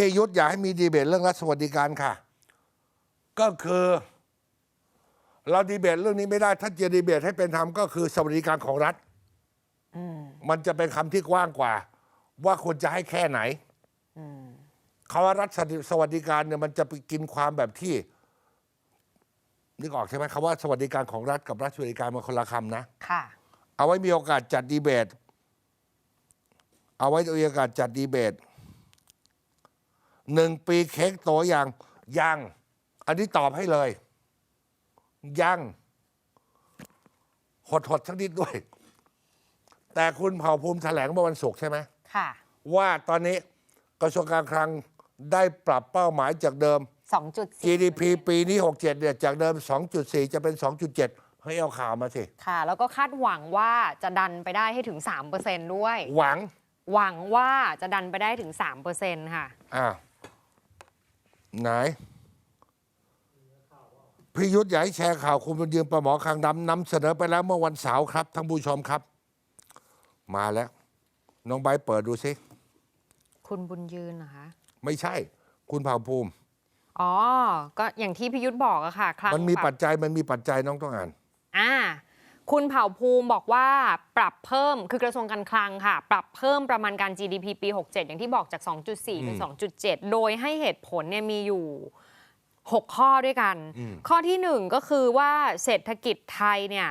พี่ยุทธอยากให้มีดีเบตเรื่องรัฐสวัสดิการค่ะ ก็คือ เราดีเบตเรื่องนี้ไม่ได้ ถ้าจะดีเบตให้เป็นธรรมก็คือสวัสดิการของรัฐมันจะเป็นคำที่กว้างกว่า ว่าควรจะให้แค่ไหนคำว่ารัฐสวัสดิการเนี่ยมันจะไปกินความแบบที่นึกออกใช่ไหมคำว่าสวัสดิการของรัฐกับรัฐสวัสดิการมันคนละคำนะค่ะเอาไว้มีโอกาสจัดดีเบต เอาไว้มีโอกาสจัดดีเบต หนึ่งปีเค้กโตอย่างยัง อันนี้ตอบให้เลย ยังหดหดๆสักนิดด้วย แต่คุณเผ่าภูมิแถลงเมื่อวันศุกร์ใช่ไหมค่ะ ว่าตอนนี้กระทรวงการคลังได้ปรับเป้าหมายจากเดิม 2.4 GDP ปีนี้ 67 เนี่ย จากเดิม 2.4 จะเป็น 2.7เฮ้ยเอาข่าวมาสิ ค่ะ แล้วก็คาดหวังว่าจะดันไปได้ให้ถึง 3%ด้วย หวัง หวังว่าจะดันไปได้ถึง 3%ค่ะ อ่า ไหนพิยุทธอยากให้แชร์ข่าวคุณบุญยืนประหมอคางดำนำเสนอไปแล้วเมื่อวันเสาร์ครับท่านผู้ชมครับ มาแล้ว น้องใบร์ทเปิดดูสิคุณบุญยืนนะคะ ไม่ใช่ คุณเผ่าภูมิ อ๋อ ก็อย่างที่พิยุทธบอกอะค่ะครั้งมันมีแบบปัจจัยมันมีปัจจัยน้องต้องอ่าน อ่า คุณเผ่าภูมิบอกว่าปรับเพิ่มคือกระทรวงการคลังค่ะ ปรับเพิ่มประมาณการ GDP ปี 67 อย่างที่บอกจาก 2.4 เป็น 2.7 โดยให้เหตุผลเนี่ยมีอยู่ 6 ข้อด้วยกัน ข้อที่ 1 ก็คือว่าเศรษฐกิจไทยเนี่ย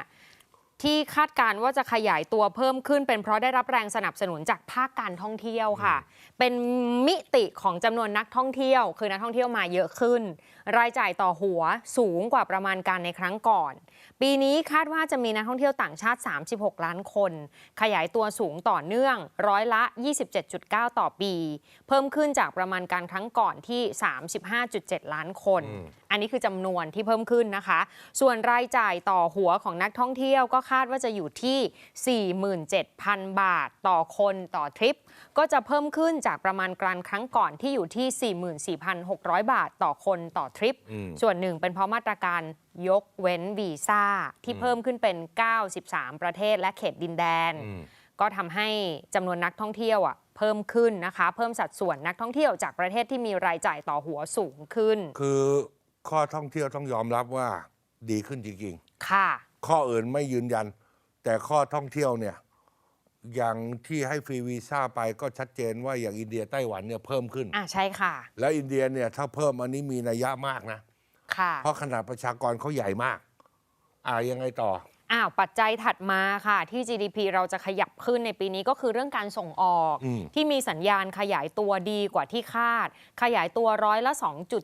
ที่คาดการณ์ว่าจะขยายตัวเพิ่มขึ้น เป็นเพราะได้รับแรงสนับสนุนจากภาคการท่องเที่ยวค่ะ เป็นมิติของจำนวนนักท่องเที่ยว คือนักท่องเที่ยวมาเยอะขึ้น รายจ่ายต่อหัวสูงกว่าประมาณการในครั้งก่อน ปีนี้คาดว่าจะมีนักท่องเที่ยวต่างชาติ 36 ล้านคน ขยายตัวสูงต่อเนื่องร้อยละ 27.9 ต่อปี เพิ่มขึ้นจากประมาณการครั้งก่อนที่ 35.7 ล้านคน อันนี้คือจำนวนที่เพิ่มขึ้นนะคะ ส่วนรายจ่ายต่อหัวของนักท่องเที่ยวก็คาดว่าจะอยู่ที่ 47,000 บาทต่อคนต่อทริป ก็จะเพิ่มขึ้นจากประมาณการครั้งก่อนที่อยู่ที่ 44,600 บาทต่อคนต่อทริป ส่วนหนึ่งเป็นเพราะมาตรการยกเว้นวีซ่า ที่เพิ่มขึ้นเป็น 93 ประเทศและเขตดินแดน ก็ทำให้จำนวนนักท่องเที่ยวอะเพิ่มขึ้นนะคะ เพิ่มสัดส่วนนักท่องเที่ยวจากประเทศที่มีรายจ่ายต่อหัวสูงขึ้น คือข้อท่องเที่ยวต้องยอมรับว่าดีขึ้นจริงค่ะๆ ข้ออื่นไม่ยืนยัน แต่ข้อท่องเที่ยวเนี่ยอย่างที่ให้ฟรีวีซ่าไปก็ชัดเจนว่าอย่างอินเดียไต้หวันเนี่ยเพิ่มขึ้น อะใช่ค่ะ แล้วอินเดียเนี่ยถ้าเพิ่มอันนี้มีนัยยะมากนะ ค่ะ เพราะขนาดประชากรเขาใหญ่มาก อ่ายังไงต่อ อ้าว ปัจจัยถัดมาค่ะ ที่ GDP เราจะขยับขึ้นในปีนี้ก็คือเรื่องการส่งออก อืม ที่มีสัญญาณขยายตัวดีกว่าที่คาด ขยายตัวร้อยละ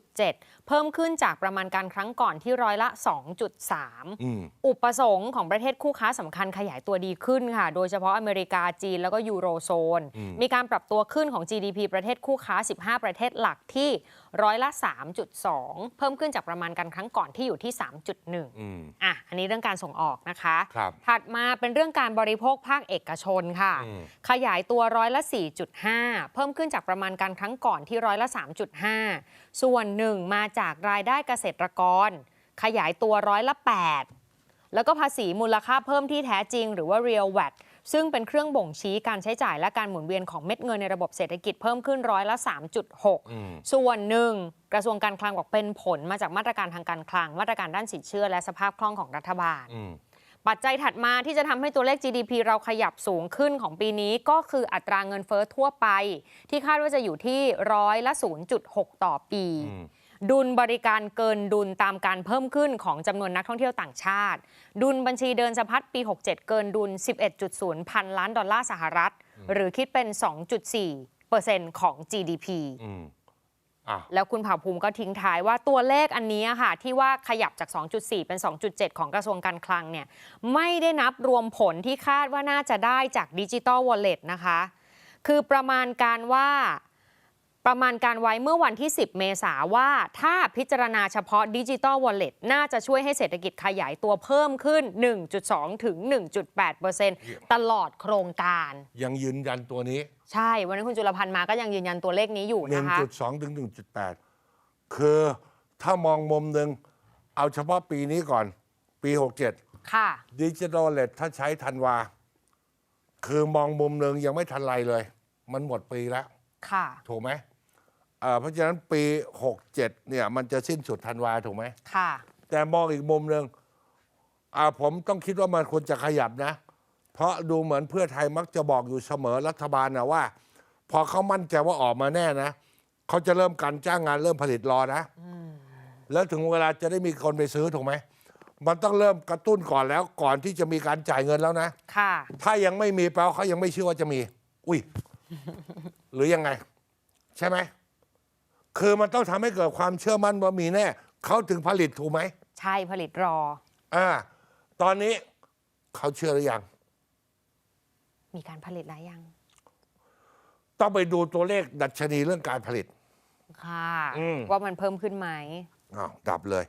2.7 เพิ่มขึ้นจากประมาณการครั้งก่อนที่ร้อยละ 2.3อืมอุปสงค์ของประเทศคู่ค้าสำคัญขยายตัวดีขึ้นค่ะ โดยเฉพาะอเมริกาจีนแล้วก็ยูโรโซน มีการปรับตัวขึ้นของ GDP ประเทศคู่ค้า 15 ประเทศหลักที่ร้อยละ 3.2 เพิ่มขึ้นจากประมาณการครั้งก่อนที่อยู่ที่ 3.1อืมอะ อันนี้เรื่องการส่งออกนะคะครับถัดมาเป็นเรื่องการบริโภคภาคเอกชนค่ะอืมขยายตัวร้อยละ 4.5 เพิ่มขึ้นจากประมาณการครั้งก่อนที่ร้อยละ 3.5 ส่วนหนึ่งมาจากรายได้เกษตรกร ขยายตัวร้อยละ 8 แล้วก็ภาษีมูลค่าเพิ่มที่แท้จริง หรือว่า real VAT ซึ่งเป็นเครื่องบ่งชี้การใช้จ่ายและการหมุนเวียนของเม็ดเงินในระบบเศรษฐกิจเพิ่มขึ้นร้อยละ 3.6 ส่วนหนึ่งกระทรวงการคลังบอกเป็นผลมาจากมาตรการทางการคลัง มาตรการด้านสินเชื่อและสภาพคล่องของรัฐบาลอืมปัจจัยถัดมาที่จะทำให้ตัวเลข GDP เราขยับสูงขึ้นของปีนี้ก็คืออัตราเงินเฟ้อทั่วไป ที่คาดว่าจะอยู่ที่ร้อยละ 0.6 ต่อปี ดุลบริการเกินดุลตามการเพิ่มขึ้นของจำนวนนักท่องเที่ยวต่างชาติ ดุลบัญชีเดินสะพัดปี 67 เกินดุล 11.0 พันล้านดอลลาร์สหรัฐ หรือคิดเป็น 2.4%ของ GDP อืมอะแล้วคุณเผ่าภูมิก็ทิ้งท้ายว่าตัวเลขอันนี้ค่ะ ที่ว่าขยับจาก 2.4 เป็น 2.7 ของกระทรวงการคลังเนี่ยไม่ได้นับรวมผลที่คาดว่าน่าจะได้จากดิจิ t a ลวอลเล็ตนะคะ คือประมาณการว่า ประมาณการไว้เมื่อวันที่ 10 เมษาว่าถ้าพิจารณาเฉพาะดิจิ t a ลวอลเล็ตน่าจะช่วยให้เศรษฐกิจขยายตัวเพิ่มขึ้น 1.2 ถึง 1.8 ตลอดโครงการ ยังยืนยันตัวนี้ ใช่ วันนี้นคุณจุลพันธ์มาก็ยังยืนยันตัวเลขนี้อยู่นะคะ 1.2 ถึง 1.8 คือถ้ามองมุมหนึ่งเอาเฉพาะปีนี้ก่อนปี 67 ค่ะดิจิทัลเลตถ้าใช้ทันวา คือมองมุมหนึ่งยังไม่ทันไรเลย มันหมดปีแล้ว ค่ะ ถูกไหม เอ่อเพราะฉะนั้นปี 67เนี่ยมันจะสิ้นสุดธันวาถูกไหมค่ะ แต่มองอีกมุมหนึ่งอ่าผมต้องคิดว่ามันควรจะขยับนะ เพราะดูเหมือนเพื่อไทยมักจะบอกอยู่เสมอรัฐบาลนะว่า พอเขามั่นใจว่าออกมาแน่นะเขาจะเริ่มการจ้างงานเริ่มผลิตรอนะแล้วถึงเวลาจะได้มีคนไปซื้อถูกไหมมันต้องเริ่มกระตุ้นก่อนแล้วก่อนที่จะมีการจ่ายเงินแล้วนะ ค่ะ ถ้ายังไม่มีแปลว่าเขายังไม่เชื่อว่าจะมี อุ้ย หรือยังไง ใช่ไหม คือมันต้องทำให้เกิดความเชื่อมั่นว่ามีแน่เขาถึงผลิตถูกไหมใช่ผลิตรอ อ่า ตอนนี้เขาเชื่อหรือยัง มีการผลิตแล้วยัง ต้องไปดูตัวเลขดัชนีเรื่องการผลิต ค่ะ อืม ว่ามันเพิ่มขึ้นไหม อ้าวดับเลย